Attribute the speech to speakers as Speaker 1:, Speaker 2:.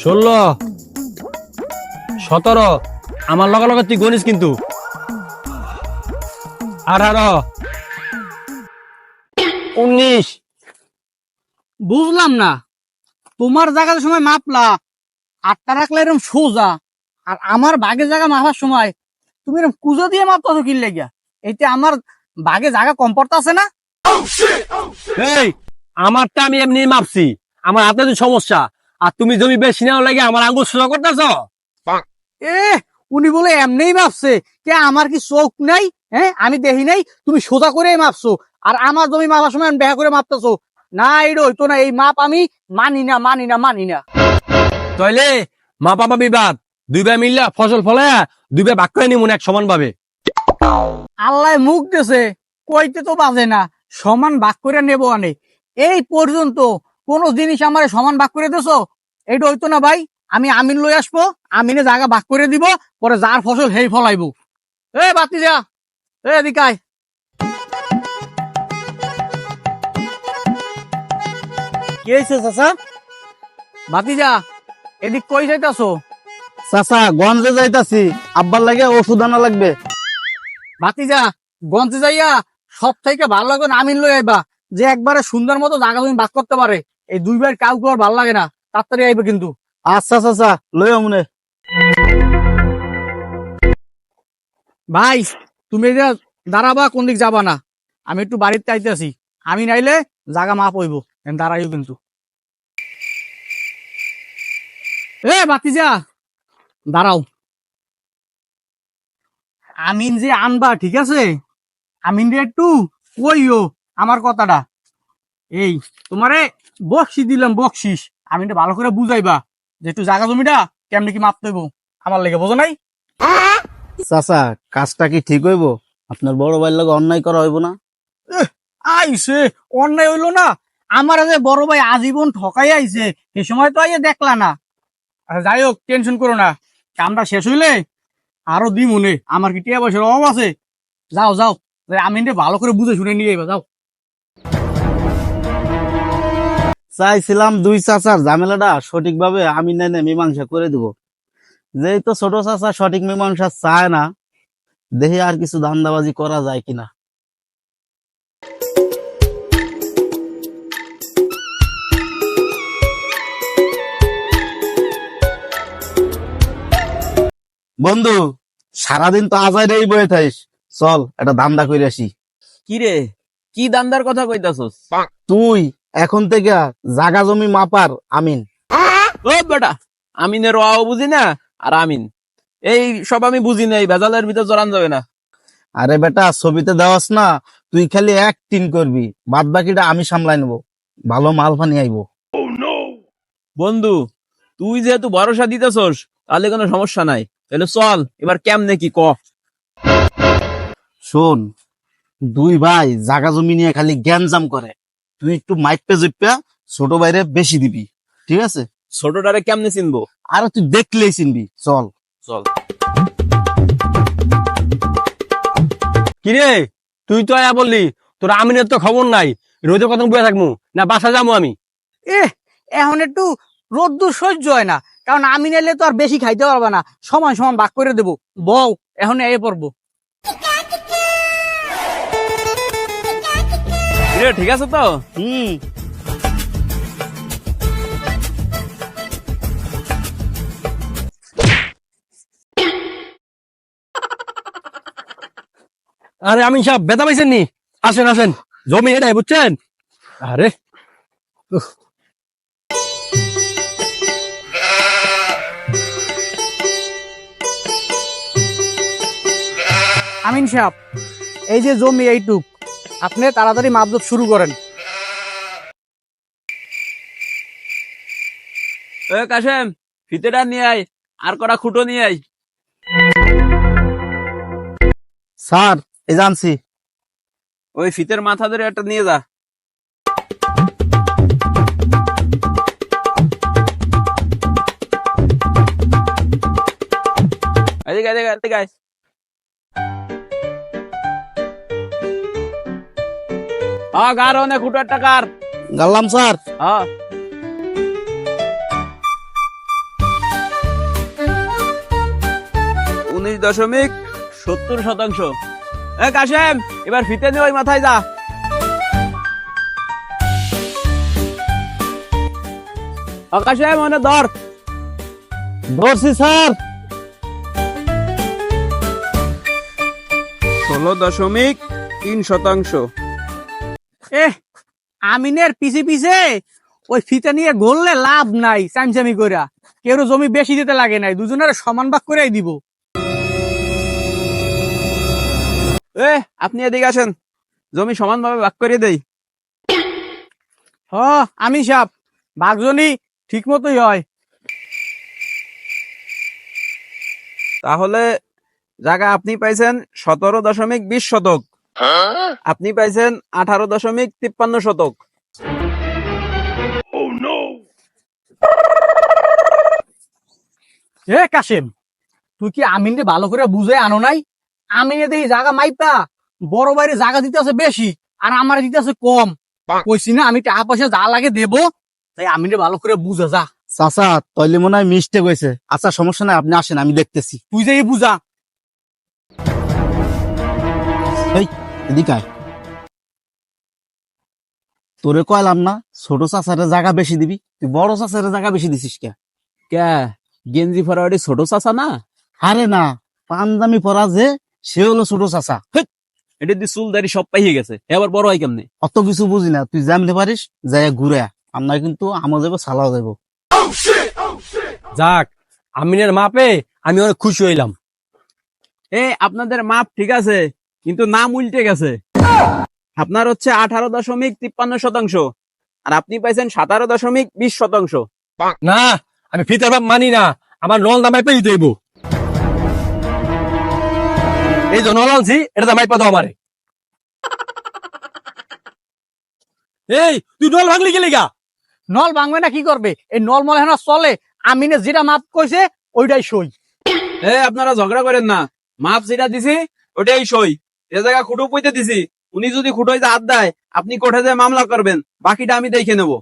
Speaker 1: ষোলো। সতেরো। আমার লগে লগে তুই গণিস কিন্তু। আঠারো। উনিশ।
Speaker 2: বুঝলাম না। তোমার জায়গার সময় মাপলা। আটটা রাখলে এরকম সোজা। আর আমার বাঘের জায়গা মাপার সময় তুমি এরকম কুজো দিয়ে মাপতো কি লেগিয়া? এইতে আমার বাঘে জায়গা কম পড়তাছে না?
Speaker 1: এই আমারটা আমি এমনি মাপছি। আমার হাতে তো সমস্যা। আর তুমি জমি বেশি নেওয়া লাগে আমার আঙ্গুল সোজা করতেছ?
Speaker 2: এ উনি বলে এমনিই মাপছে কে আমার কি চোখ নাই? হ্যাঁ আমি দেখি নাই। তুমি সোজা করেই মাপছো আর আমার জমি মাপার সময় বেহা করে মাপতেছো। না এটা হইতো না এই মাপ আমি মানি না মানি না মানি না।
Speaker 1: তাইলে মাপা মাপি বাদ দুই ভাই মিললা ফসল ফলে দুই ভাই ভাগ করে নিমুন এক সমান ভাবে
Speaker 2: আল্লাহ মুখ দেছে কইতে তো বাজে না। সমান ভাগ করে নেব অনেক এই পর্যন্ত কোন জিনিস আমার সমান ভাগ করে দেছো? এটা হইতো না ভাই আমি আমিন লই আসব আমিনে জায়গা ভাগ করে দিব পরে যার ফসল হেই ফলাইবো। এ বাতি যা এ এদিকায় কি হয়েছে চাচা? বাতি যা এদিক কই যাইতাছো?
Speaker 3: চাচা গঞ্জে যাইতাছি। আব্বার লাগে ওষুধ আনা লাগবে।
Speaker 2: ভাতিজা গঞ্জে যাইয়া সব থেকে ভালো লাগে না আমিন লই আইবা যে একবারে সুন্দর মতো জায়গা তুমি বাক করতে পারে। এই দুইবার কাউকে আর ভালো লাগে না, তাড়াতাড়ি আইবে কিন্তু।
Speaker 3: আচ্ছা চাচা লই মনে।
Speaker 2: ভাই, তুমি যে দাঁড়াবা কোন দিক যাবা না? আমি একটু বাড়িতে আইতেছি আমি নাইলে জায়গা মাপ হইব দাঁড়াইও কিন্তু। এ বাতিজা দাঁড়াও। আমিন যে আনবা, ঠিক আছে? আমিন রে একটু কইও আমার কথাটা। এই তোমারে বকশি দিলাম বকশিস। আমিনটা ভালো করে বুঝাইবা যে একটু জায়গা জমিটা কেমনি কি মাপতে হইব। আমার লেগে বোঝো নাই?
Speaker 3: চাচা কাজটা কি ঠিক হইব? আপনার বড় ভাইয়ের লাগে অন্যায় করা হইব না?
Speaker 2: আইসে অন্যায় হইল না। আমার যে বড় ভাই আজীবন ঠকাই আইছে সে সময় তো আইয়ে দেখলা না। আচ্ছা, যাই হোক টেনশন করো না। কামটা শেষ হইলে আরও দি মনে আমার কি টিয়া পয়সার অভাব আছে? যাও যাও। আমি এটা ভালো করে বুঝে শুনে নিয়ে যাও।
Speaker 3: চাইছিলাম দুই চাচার ঝামেলাটা সঠিকভাবে আমি নেনে মীমাংসা করে দিব। যেই তো ছোট চাচা সঠিক মীমাংসা চায় না দেখি আর কিছু ধান্দাবাজি করা যায় কিনা। বন্ধু সারাদিন তো আজাই আজাইরেই বয়ে থাইস চল একটা দান্দা করে আসি।
Speaker 4: কি রে কি দান্দার কথা কইতাছস?
Speaker 3: তুই এখন থেকে জাগা জমি মাপার আমিন।
Speaker 4: ও বেটা আমিনের ওয়াও বুঝি না আর আমিন। এই সব আমি বুঝি না এই ভেজালের ভিতর জড়ান যাবে না।
Speaker 3: আরে বেটা ছবিতে দেওয়াস না তুই খালি এক অ্যাক্টিং করবি বাদ বাকিটা আমি সামলাই নেব। ভালো মাল ফানি আইবো।
Speaker 4: বন্ধু তুই যেহেতু ভরসা দিতেছস তাহলে কোনো সমস্যা নাই। তাহলে চল এবার কেমনে কি ক?
Speaker 3: শোন দুই ভাই জাগা জমি নিয়ে খালি জ্ঞানজাম করে। তুই একটু মাইক পে জপিয়া ছোট বাইরে বেশি দিবি ঠিক আছে?
Speaker 4: ছোটটারে কেমনে চিনবো?
Speaker 3: আর তুই দেখলেই চিনবি চল।
Speaker 4: চল।
Speaker 1: কিরে তুই তো আয়া বললি তোর আমিনের তো খবর নাই রোদে কত বয়ে থাকব না বাসা যাব আমি।
Speaker 2: এ এখন একটু রোদ্দুর সহ্য হয় না কারণ আমি নাইলে তো আর বেশি খাইতে পারবে না সমান সমান ভাগ করে দেবো। বউ এখন এ পড়ব।
Speaker 4: রে ঠিক আছে তো?
Speaker 3: হুম।
Speaker 1: আরে আমিন সাহেব বেতা পাইছেন নি? আসেন আসেন। জমি এটাই বুঝছেন? আরে।
Speaker 2: আমিন সাহেব এই যে জমি এইটুক আপনি তাড়াতাড়ি মাপজোপ শুরু করেন।
Speaker 4: এ কাশেম ফিতেটা নিয়ে আয় আর কটা খুঁটো নিয়ে আয়।
Speaker 3: স্যার এই জানছি
Speaker 4: ওই ফিতের মাথা ধরে একটা নিয়ে যা। এদিকে এদিকে এদিকে
Speaker 3: স্যার।
Speaker 4: উনিশ দশমিক সত্তর শতাংশ। এ কাশেম এবার ফিতে নিয়ে ওই মাথায় যা। কাশেম মানে ধর।
Speaker 3: ধরছি স্যার।
Speaker 4: ষোলো দশমিক তিন শতাংশ।
Speaker 2: এ আমিনের পিছে পিছে ওই ফিতা নিয়ে ঘুরলে লাভ নাই চামচামি কইরা। কেউ জমি বেশি দিতে লাগে নাই দুজনের সমান ভাগ করেই দিব।
Speaker 4: এ আপনি এদিকে আসেন। জমি সমানভাবে ভাগ করে দেই।
Speaker 2: হ আমি সাপ। ভাগজনি ঠিক মতোই হয়।
Speaker 4: তাহলে জায়গা আপনি পাইছেন সতেরো দশমিক বিশ শতক। আপনি পাইছেন আঠারো দশমিক তিপ্পান্ন শতক।
Speaker 2: এ কাশেম তুই কি আমিনরে ভালো করে বুঝে আনো নাই? আমিনে দেখি জায়গা মাইপা বড় বাইরে জায়গা দিতে আছে বেশি আর আমার দিতে আছে কম। কইছি না আমি টাকা পয়সা যা লাগে দেব তাই আমিনে ভালো করে বুঝা যা।
Speaker 3: চাচা তৈলে মনে হয় মিস্টেক হয়েছে আচ্ছা সমস্যা নাই আপনি আসেন আমি দেখতেছি।
Speaker 2: তুই যে বুঝা।
Speaker 3: এদিকে আয়। তোরে কয়লাম না ছোট চাচারে জায়গা বেশি দিবি তুই বড় চাচারে জায়গা বেশি দিছিস কে?
Speaker 4: কে? গেঞ্জি ফরাওয়ারি ছোট চাচা না?
Speaker 3: আরে না পাঞ্জামি পরা যে সে হলো ছোট চাচা।
Speaker 4: এটা দিয়ে চুল দাড়ি সব পাইয়ে গেছে এবার বড় হয় কেমনে?
Speaker 3: অত কিছু বুঝি না তুই জানতে পারিস যাই ঘুরে। আমরা কিন্তু আমও যাব সালাও যাব
Speaker 1: যাক আমিনের মাপে আমি অনেক খুশি হইলাম।
Speaker 4: এ আপনাদের মাপ ঠিক আছে? কিন্তু নাম উল্টে গেছে। আপনার হচ্ছে আঠারো দশমিক তিপ্পান্ন শতাংশ আর আপনি পাইছেন সতেরো দশমিক বিশ শতাংশ।
Speaker 1: না আমি ফিতার বাপ মানি না আমার নল দামাই পেয়ে দেব এই যে নল আনছি এটা দামাই পাতো আমারে। এই তুই নল ভাঙলি গেলি গা?
Speaker 2: নল ভাঙবে না কি করবে? এই নল মল হেনা চলে আমিনে যেটা মাপ কইছে ওইটাই সই।
Speaker 4: এ আপনারা ঝগড়া করেন না মাপ যেটা দিছি ওটাই সই। জায়গা খুঁটো পুঁতে দিছি। উনি যদি খুঁটোয় হাত দেয়, আপনি কোর্টে যে মামলা করবেন, বাকিটা আমি দেখে নেব।